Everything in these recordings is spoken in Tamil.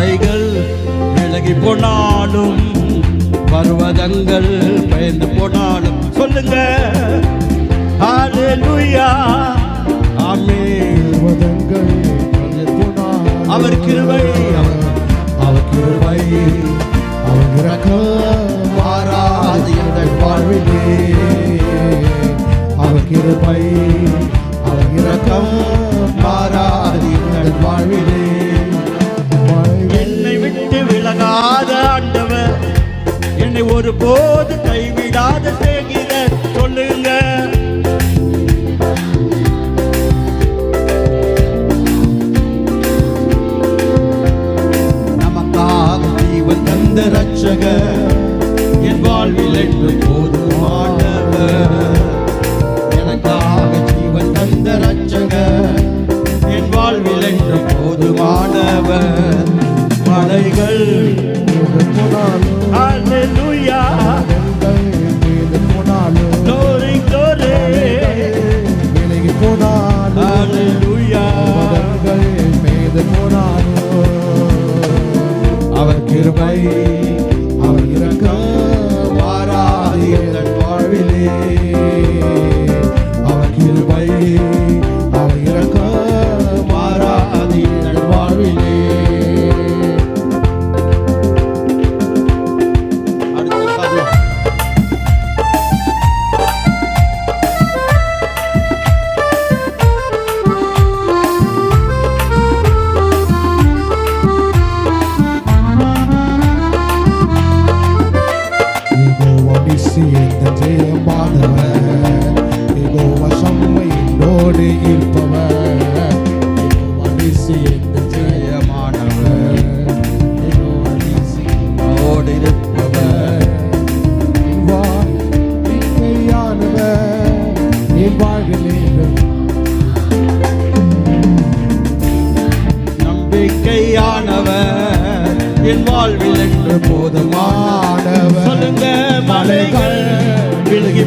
அலைகள் விலகி போனாலும் பர்வதங்கள் பயந்து போனாலும். சொல்லுங்க. பர்வதங்கள் அவர் கிருவை அவர் கிருவை அவர் இறக்கம் மாறாது எங்கள் வாழ்விலே. அவர் கிருபை அவர் இறக்கம் என்னை ஒரு போது கைவிடாத செய்கிற சொல்லுங்க. நமக்காக ஜீவன் தந்த ரட்சக என் வாழ்வில் என்று போதுமானவர். எனக்காக ஜீவன் தந்த ரட்சக என் வாழ்வில் என்று போதுமானவர். மலைகள் கிருபை யெகோவா நிசி ஜெயமானவர் யெகோவா சம்மை என்னோடு இருப்பவர் யெகோவா நிசி ஜெயமானவர் யெகோவா நிசி இருப்பவர் வா என் வாழ்வில் என்றும் நம்பிக்கையானவர் என் வாழ்வில்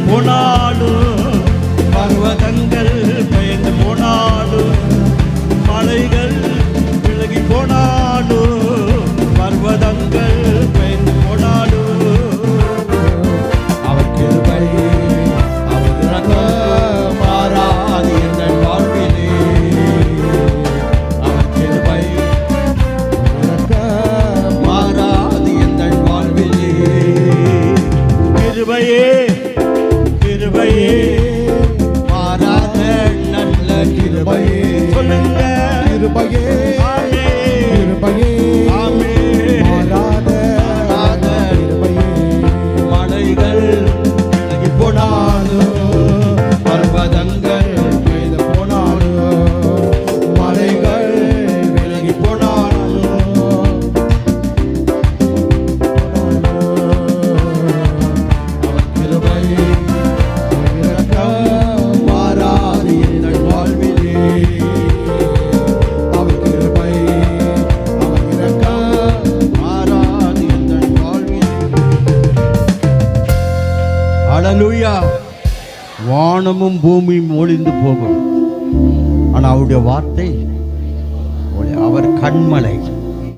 போனாலும் பர்வதங்கள் பயந்து போனாலும் மலைகள் விலகி போனாலும் கிருபையே. மாறாத நல்ல கிருபையே. சொல்லுங்க. கிருபையே. வானமும் பூமியும் ஒளிந்து போகும். ஆனால் அவருடைய வார்த்தை அவர் கண்மலை.